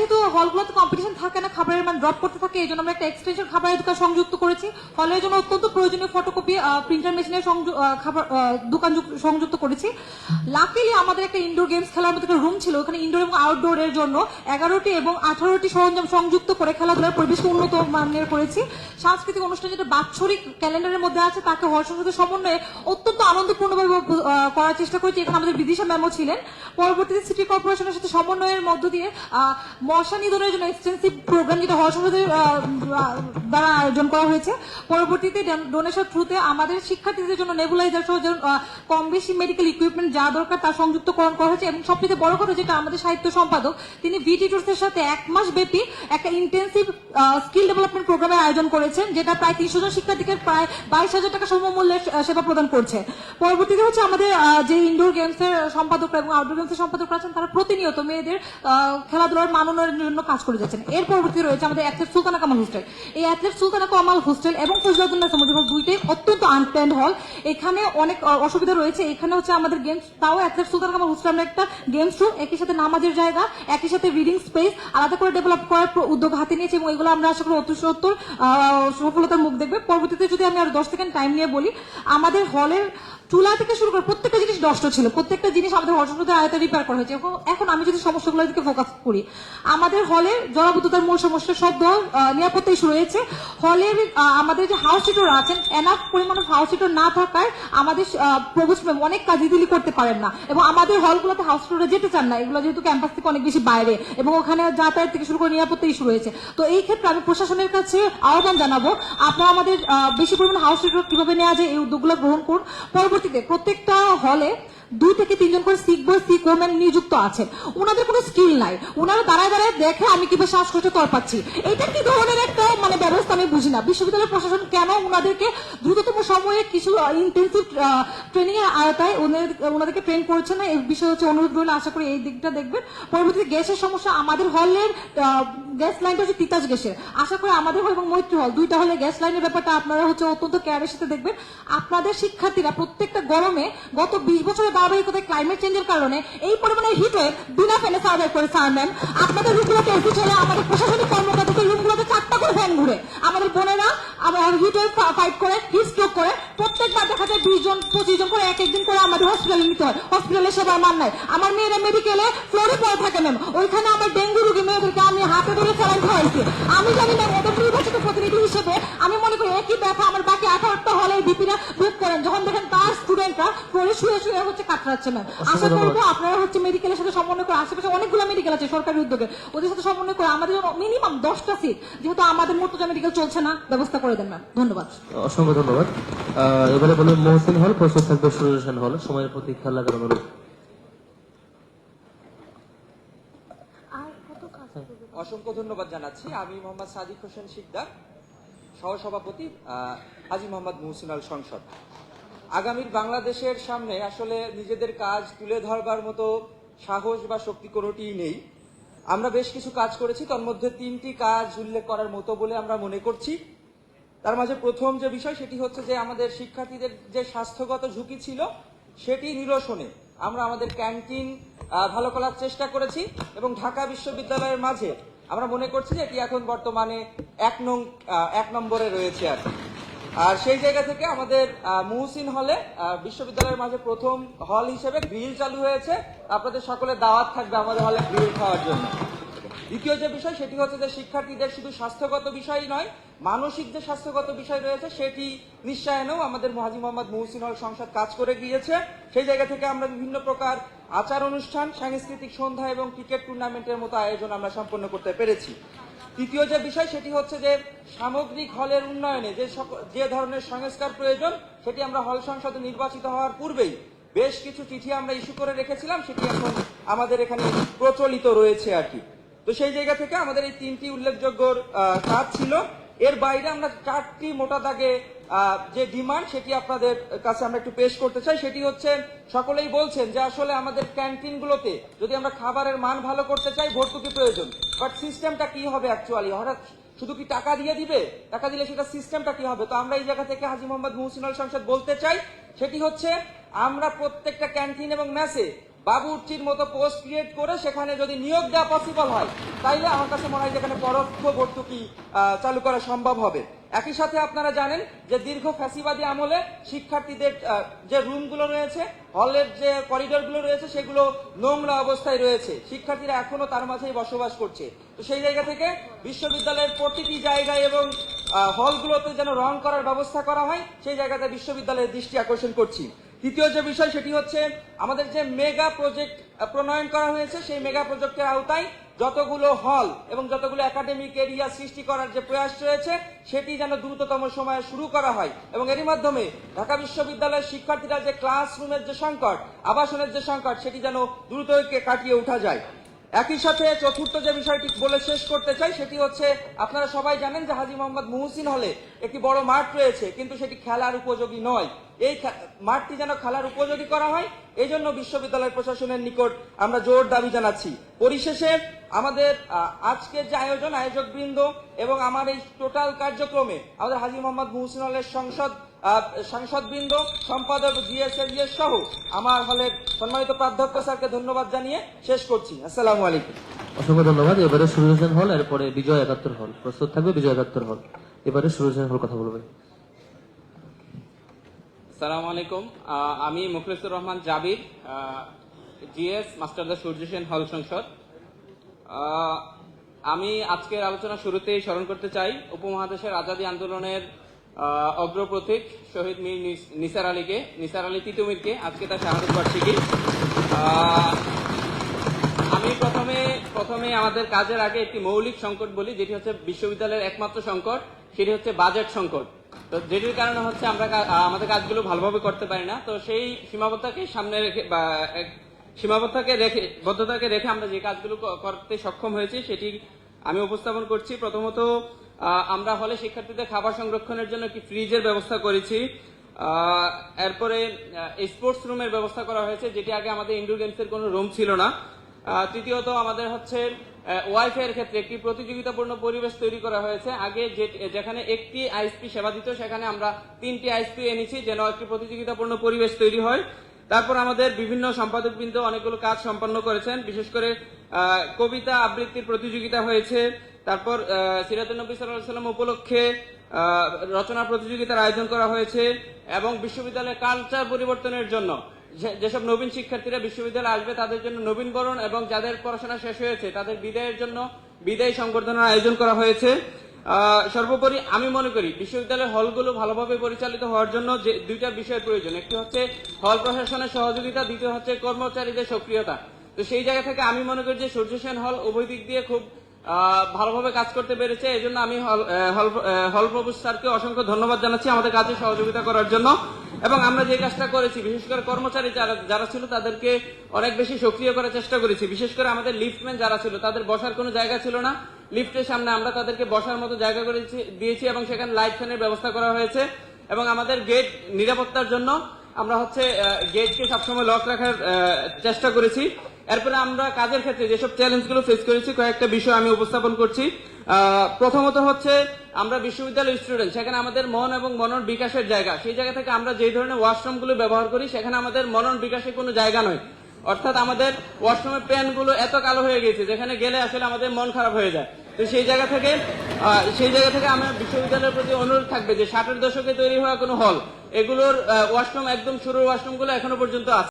যেহেতু হলগুলোতে কম্পিটিশন থাকে না ড্রপ করতে থাকে, এই জন্য আমরা একটা এক্সটেনশন খাবারের দোকান সংযুক্ত করেছি। হলের জন্য অত্যন্ত প্রয়োজনীয় ফটোকপি প্রিন্টার মেশিনের খাবার দোকান যুক- সংযুক্ত করেছি। লাকিলি আমাদের একটা ইনডোর গেমস খেলার মতো একটা রুম ছিল, ওখানে ইনডোর এবং আউটডোর এর জন্য এগারোটি এবং আঠারোটি সরঞ্জাম সংযুক্ত করে খেলাধুলার পরিবেশকে উন্নত মানের করেছি। সাংস্কৃতিক অনুষ্ঠান যেটা বাৎসরিক ক্যালেন্ডারের মধ্যে আছে, তাকে সংসদের সমন্বয়ে অত্যন্ত আনন্দপূর্ণভাবে করার চেষ্টা করেছি। এখানে আমাদের বিদিশা ম্যামও ছিলেন। পরবর্তীতে সিটি কর্পোরেশনের সাথে সমন্বয়ের মধ্য দিয়ে মশা নিধনের জন্য এক্সটেন্সিভ প্রোগ্রাম যেটা 是的是得，দ্বারা আয়োজন করা হয়েছে। পরবর্তীতে ডোনেশন থ্রুতে আমাদের শিক্ষার্থীদের জন্য নেবুলাইজার সহ কম বেশি মেডিকেল ইকুইপমেন্ট যা দরকার তা সংযুক্তকরণ করা হয়েছে এবং সবচেয়ে বড় কথা যেটা আমাদের সাহিত্য সম্পাদক, তিনি ভিটি টুর্সের সাথে এক মাস ব্যাপী একটা ইন্টেন্সিভ স্কিল ডেভেলপমেন্ট প্রোগ্রামের আয়োজন করেছেন, যেটা প্রায় তিনশো জন শিক্ষার্থীকে প্রায় বাইশ হাজার টাকা সমমূল্যে সেবা প্রদান করছে। পরবর্তীতে হচ্ছে আমাদের যে ইনডোর গেমস এর সম্পাদকরা এবং আউটডোর গেমস এর সম্পাদকরা আছেন, তারা প্রতিনিয়ত মেয়েদের খেলাধুলার মান জন্য কাজ করে যাচ্ছেন। এর পরবর্তী রয়েছে আমাদের অ্যাথলেট সুলতানা কামাল হোস্টেল এই অ্যাথলেট সুলতানা কামাল হোস্টেল এবং ফজলাতুল্লাহ সামুদ্রিক হল দুইটাই অত্যন্ত আনপ্ল্যান্ড হল এখানে অনেক অসুবিধা রয়েছে। এখানে হচ্ছে আমাদের গেমস তাও অ্যাথলেট সুলতানা কামাল হোস্টেল আমরা একটা গেমস রুম একই সাথে নামাজের জায়গা, একই সাথে রিডিং স্পেস আলাদা করে ডেভেলপ করার উদ্যোগ হাতে নিয়েছে এবং এগুলো আমরা আশা করি অতি সফলতার মুখ দেখবে। পরবর্তীতে যদি আমি আরও দশ সেকেন্ড টাইম নিয়ে বলি, আমাদের হলের চুলা থেকে শুরু করে প্রত্যেকটা জিনিস নষ্ট ছিল। প্রত্যেকটা জিনিস আমাদের হলসংসদের আয়তে রিপেয়ার করা হয়েছে। এখন- আমি যদি সমস্যাগুলোর দিকে ফোকাস করি, আমাদের হলে জলাবদ্ধতার মূল সমস্যা সব নিরাপত্তা ইস্যু রয়েছে হলের আমাদের যে হাউস সিটর আছেন এনাফ পরিমাণ হাউস সিটর না থাকায় আমাদের প্রভোস্ট ম্যাম অনেক কাজ ইজিলি করতে পারেন না। এবং আমাদের হলগুলোতে হাউস সিটরে যেতে চান না, এগুলো যেহেতু ক্যাম্পাস থেকে অনেক বেশি বাইরে। এবং ওখানে যাতায়াত থেকে শুরু করে নিরাপত্তা ইস্যু রয়েছে তো এই ক্ষেত্রে আমি প্রশাসনের কাছে আহ্বান জানাব, আপনারা আমাদের বেশি পরিমাণ হাউস সিটর কীভাবে নেওয়া যায়, এই উদ্যোগগুলো গ্রহণ করুন। পরবর্তীতে প্রত্যেকটা হলে দুই থেকে তিনজন করে বয় সিক ওমেন নিযুক্ত আছেন। ওনাদের কোনো স্কিল নাই। ওনারা দাঁড়ায় দাঁড়ায় দেখে আমি কীভাবে শ্বাসকষ্ট তর পাচ্ছি। এটা কি ধরনের একটা মানে ব্যবস্থা আমি বুঝি না বিশ্ববিদ্যালয় প্রশাসন কেন ওনাদেরকে দ্রুততম সময়ে কিছু ইন্টেন্সিভ ট্রেনিং এর আয়তায় ওনাদের- ওনাদেরকে ট্রেন করছে না? এই বিষয়ে হচ্ছে অনুরোধ রইল। আশা করি এই দিকটা দেখবেন। পরবর্তীতে গ্যাসের সমস্যা আমাদের হলের গ্যাস লাইনটা হচ্ছে তিতাস গ্যাসের। আশা করি আমাদের হল এবং মৈত্রী হল। দুইটা হলে গ্যাস লাইনের ব্যাপারটা আপনারা হচ্ছে অত্যন্ত কেয়ারের সাথে দেখবেন। আপনাদের শিক্ষার্থীরা প্রত্যেকটা গরমে গত বিশ বছরের ধারাবাহিকতায় ক্লাইমেট চেঞ্জের কারণে এই পরিমাণে হিট বিনা ফ্যানে সার্ভাইভ করে স্যার ম্যাম আপনাদের রুমগুলোতে এসি চলে আমাদের প্রশাসনিক কর্মকর্তাদের রুমগুলোতে চারটা করে ফ্যান ঘুরে। আমাদের বোনেরা আবার হিট ফাইট করে হিট করে। প্রত্যেকবার দেখা যায় বিশ জন, পঁচিশ জন করে এক একদিন করে আমাদের হসপিটালে নিতে হয়। হসপিটালে সেবার মান নাই। আমার মেয়েরা মেডিকেলে ফ্লোরে পড়ে থাকে ম্যাম ওইখানে আমার ডেঙ্গু রোগী মেয়েদেরকে আমি হাতে ধরে স্যালাইন খাওয়াইছি। আমি জানি না, ওদের নির্বাচিত প্রতিনিধি হিসেবে আমি মনে করি একই ব্যথা আমার বাকি আঠারোটা হলে বিপিরা বুক করেন যখন দেখেন তার শুয়ে শুয়ে হচ্ছে কাতরাচ্ছে ম্যাম আশা করব আপনারা হচ্ছে মেডিকেলের সাথে সমন্বয় করে আশেপাশে অনেকগুলো মেডিকেল আছে সরকারি উদ্যোগে ওদের সাথে সমন্বয় করে আমাদের মিনিমাম দশটা সিট যেহেতু আমাদের মর্তুজা মেডিকেল চলছে না ব্যবস্থা করে দেন ম্যাম ধন্যবাদ। অসংখ্য ধন্যবাদ। এবারে বলুন মহসিন হল প্রস্তুত থাকবে সুরেশন হল। সময়ের প্রতি খেয়াল রাখার অনুরোধ। অসংখ্য ধন্যবাদ জানাচ্ছি। আমি মোহাম্মদ সাদিক হোসেন শিকদার সহসভাপতি আহ, হাজী মোহাম্মদ মুহসিন আল সংসদ। আগামীর বাংলাদেশের সামনে আসলে নিজেদের কাজ তুলে ধরবার মতো সাহস বা শক্তি কোনোটিই নেই আমরা বেশ কিছু কাজ করেছি তার মধ্যে তিনটি কাজ উল্লেখ করার মতো বলে আমরা মনে করছি তার মাঝে প্রথম যে বিষয় সেটি হচ্ছে যে আমাদের শিক্ষার্থীদের যে স্বাস্থ্যগত ঝুঁকি ছিল, সেটি নিরসনে আমরা আমাদের ক্যান্টিন ভালো করার চেষ্টা করেছি এবং ঢাকা বিশ্ববিদ্যালয়ের মাঝে আমরা মনে করছি যে এটি এখন বর্তমানে এক নং এক নম্বরে রয়েছে আর কি। আর সেই জায়গা থেকে আমাদের মুহসিন হলে বিশ্ববিদ্যালয়ের মাঝে প্রথম হল হিসেবে গ্রিল চালু হয়েছে। আপনাদের সকলে দাওয়াত থাকবে আমাদের হলে গ্রিল খাওয়ার জন্য। দ্বিতীয় যে বিষয়, সেটি হচ্ছে যে শিক্ষার্থীদের শুধু স্বাস্থ্যগত বিষয় নয়, মানসিক যে স্বাস্থ্যগত বিষয় রয়েছে, সেটি নিশ্চয়নেও আমাদের মহাজি মোহাম্মদ মহসিন হল সংসদ কাজ করে গিয়েছে। সেই জায়গা থেকে আমরা বিভিন্ন প্রকার আচার অনুষ্ঠান, সাংস্কৃতিক সন্ধ্যা এবং ক্রিকেট টুর্নামেন্টের মতো আয়োজন আমরা সম্পন্ন করতে পেরেছি। তৃতীয় যে বিষয়, সেটি হচ্ছে যে সামগ্রিক হলের উন্নয়নে যে যে ধরনের সংস্কার প্রয়োজন, সেটি আমরা হল সংসদে নির্বাচিত হওয়ার পূর্বেই বেশ কিছু চিঠি আমরা ইস্যু করে রেখেছিলাম, সেটি এখন আমাদের এখানে প্রচলিত রয়েছে আর কি। তো সেই জায়গা থেকে আমাদের এই তিনটি উল্লেখযোগ্য কাজ ছিল। এর বাইরে আমরা চারটি মোটা দাগে যে ডিমান্ড সেটি আপনাদের কাছে আমরা একটু পেশ করতে চাই, সেটি হচ্ছে সকলেই বলছেন যে আসলে আমাদের ক্যান্টিনগুলোতে যদি আমরা খাবারের মান ভালো করতে চাই, ভর্তুকি প্রয়োজন। বাট সিস্টেমটা কি হবে অ্যাকচুয়ালি হঠাৎ শুধু কি টাকা দিয়ে দিবে? টাকা দিলে সেটা সিস্টেমটা কি হবে? তো আমরা এই জায়গা থেকে হাজি মোহাম্মদ মুহসিনুল সংসদ বলতে চাই, সেটি হচ্ছে আমরা প্রত্যেকটা ক্যান্টিন এবং মেসে বাবুর্চির মতো পোস্ট ক্রিয়েট করে সেখানে যদি নিয়োগ দেওয়া পসিবল হয়, তাইলে আমার কাছে মনে হয় যেখানে পরোক্ষ ভর্তুকি চালু করা সম্ভব হবে। একই সাথে আপনারা জানেন যে দীর্ঘ ফ্যাসিবাদী আমলে শিক্ষার্থীদের যে রুমগুলো রয়েছে, হলের যে করিডোরগুলো রয়েছে, সেগুলো নোংরা অবস্থায় রয়েছে। শিক্ষার্থীরা এখনও তার মাঝেই বসবাস করছে। তো সেই জায়গা থেকে বিশ্ববিদ্যালয়ের প্রতিটি জায়গায় এবং হলগুলোতে যেন রং করার ব্যবস্থা করা হয়, সেই জায়গাতে বিশ্ববিদ্যালয়ের দৃষ্টি আকর্ষণ করছি। তৃতীয় যে বিষয় সেটি হচ্ছে আমাদের যে মেগা প্রজেক্ট প্রণয়ন করা হয়েছে, সেই মেগা প্রজেক্টের আওতায় যতগুলো হল এবং যতগুলো একাডেমিক এরিয়া সৃষ্টি করার যে প্রয়াস রয়েছে, সেটি যেন দ্রুততম সময়ে শুরু করা হয়। এবং এরই মাধ্যমে ঢাকা বিশ্ববিদ্যালয়ের শিক্ষার্থীরা যে ক্লাসরুমের যে সংকট, আবাসনের যে সংকট, সেটি যেন দ্রুত কাটিয়ে উঠা যায়। একই সাথে চতুর্থ যে বিষয়টি বলে শেষ করতে চাই, সেটি হচ্ছে আপনারা সবাই জানেন যে হাজি মোহাম্মদ মুহসিন হলে একটি বড় মাঠ রয়েছে, কিন্তু সেটি খেলার উপযোগী নয়। এই মাঠটি যেন খেলার উপযোগী করা হয় এই জন্য বিশ্ববিদ্যালয় প্রশাসনের নিকট আমরা জোর দাবি জানাচ্ছি। পরিশেষে আমাদের আজকের যে আয়োজন আয়োজক বৃন্দ এবং আমার এই টোটাল কার্যক্রমে আমাদের হাজি মোহাম্মদ মুহসিন হলের সংসদ সাংসদ বৃন্দ সম্পাদক জিএস সহ আমার হলের সম্মানিত প্রাধ্যক্ষ স্যারকে ধন্যবাদ জানিয়ে শেষ করছি। আসসালামু আলাইকুম। অসংখ্য ধন্যবাদ। এবারে সুরজন হল এরপরে বিজয় একাত্তর হল। প্রস্তুত থাকবে বিজয় একাত্তর হল। এবারে সুরজন হল কথা বলবে। সালাম আলাইকুম। আমি মুখলিসুর রহমান জাবির জিএস মাস্টারদা সূর্য সেন হল সংসদ। আহ, আমি আজকের আলোচনা শুরুতেই স্মরণ করতে চাই উপমহাদেশের আজাদী আন্দোলনের অগ্রপ্রতীক শহীদ মীর নিসার আলীকে, নিসার আলী তিতুমিরকে আজকে তার শাহাদত বার্ষিকী। আমি প্রথমে প্রথমে আমাদের কাজের আগে একটি মৌলিক সংকট বলি, যেটি হচ্ছে বিশ্ববিদ্যালয়ের একমাত্র সংকট, সেটি হচ্ছে বাজেট সংকট। তো যেটির কারণে হচ্ছে আমরা আমাদের কাজগুলো ভালোভাবে করতে পারি না। তো সেই সীমাবদ্ধতাকে সামনে রেখে বা সীমাবদ্ধতাকে রেখে, বদ্ধতাকে রেখে আমরা যে কাজগুলো করতে সক্ষম হয়েছি, সেটি আমি উপস্থাপন করছি। প্রথমত আমরা হলে শিক্ষার্থীদের খাবার সংরক্ষণের জন্য একটি ফ্রিজের ব্যবস্থা করেছি। এরপরে স্পোর্টস রুমের ব্যবস্থা করা হয়েছে, যেটি আগে আমাদের ইনডোর গেমসের কোনো রুম ছিল না। তৃতীয়ত, আমাদের হচ্ছে ওয়াইফাই এর ক্ষেত্রে একটি প্রতিযোগিতাপূর্ণ পরিবেশ তৈরি করা হয়েছে। আগে যেখানে একটি আইএসপি সেবা দিত, সেখানে আমরা তিনটি আইএসপি এনেছি, যেন একটি প্রতিযোগিতাপূর্ণ পরিবেশ তৈরি হয়। তারপর আমাদের বিভিন্ন সম্পাদকবৃন্দ অনেকগুলো কাজ সম্পন্ন করেছেন। বিশেষ করে কবিতা আবৃত্তির প্রতিযোগিতা হয়েছে। তারপর সিরাতুল্নবী সাল্লাহ সাল্লাম উপলক্ষে রচনা প্রতিযোগিতার আয়োজন করা হয়েছে এবং বিশ্ববিদ্যালয়ের কালচার পরিবর্তনের জন্য। যেসব নবীন শিক্ষার্থীরা বিশ্ববিদ্যালয়ে আসবে, তাদের জন্য নবীনবরণ এবং যাদের পড়াশোনা শেষ হয়েছে, তাদের বিদায়ের জন্য বিদায় সংবর্ধনার আয়োজন করা হয়েছে। সর্বোপরি আমি মনে করি বিশ্ববিদ্যালয়ের হলগুলো ভালোভাবে পরিচালিত হওয়ার জন্য যে, দুইটা বিষয়ের প্রয়োজন। একটি হচ্ছে হল প্রশাসনের সহযোগিতা, দ্বিতীয় হচ্ছে কর্মচারীদের সক্রিয়তা। তো সেই জায়গা থেকে আমি মনে করি যে সূর্য সেন হল উভয় দিক দিয়ে খুব ভালোভাবে কাজ করতে পেরেছে। এই জন্য আমি হল প্রভু স্যারকে অসংখ্য ধন্যবাদ জানাচ্ছি আমাদের কাজে সহযোগিতা করার জন্য। এবং আমরা যে কাজটা করেছি, বিশেষ করে কর্মচারী যারা যারা ছিল তাদেরকে অনেক বেশি সক্রিয় করার চেষ্টা করেছি। বিশেষ করে আমাদের লিফটম্যান যারা ছিল, তাদের বসার কোনো জায়গা ছিল না। লিফটের সামনে আমরা তাদেরকে বসার মতো জায়গা করে দিয়েছি এবং সেখানে লাইট ফ্যানের ব্যবস্থা করা হয়েছে। এবং আমাদের গেট নিরাপত্তার জন্য আমরা হচ্ছে গেটকে সবসময় লক রাখার চেষ্টা করেছি। এরপরে আমরা কাজের ক্ষেত্রে যেসব চ্যালেঞ্জগুলো ফেস করেছি, কয়েকটা বিষয় আমি উপস্থাপন করছি। প্রথমত হচ্ছে আমরা বিশ্ববিদ্যালয় স্টুডেন্ট সেখানে আমাদের মন এবং মনন বিকাশের জায়গা। সেই জায়গা থেকে আমরা যে ধরনের ওয়াশরুমগুলো ব্যবহার করি, সেখানে আমাদের মনন বিকাশের কোনো জায়গা নয়। অর্থাৎ আমাদের ওয়াশরুমের প্যানগুলো এত কালো হয়ে গেছে, যেখানে গেলে আসলে আমাদের মন খারাপ হয়ে যায়। তো সেই জায়গা থেকে সেই জায়গা থেকে আমার বিশ্ববিদ্যালয়ের প্রতি অনুরোধ থাকবে যে ষাটের দশকে তৈরি হওয়া কোনো হল এগুলোর ওয়াশরুম একদম শুরুর ওয়াশরুমগুলো এখনও পর্যন্ত আছে।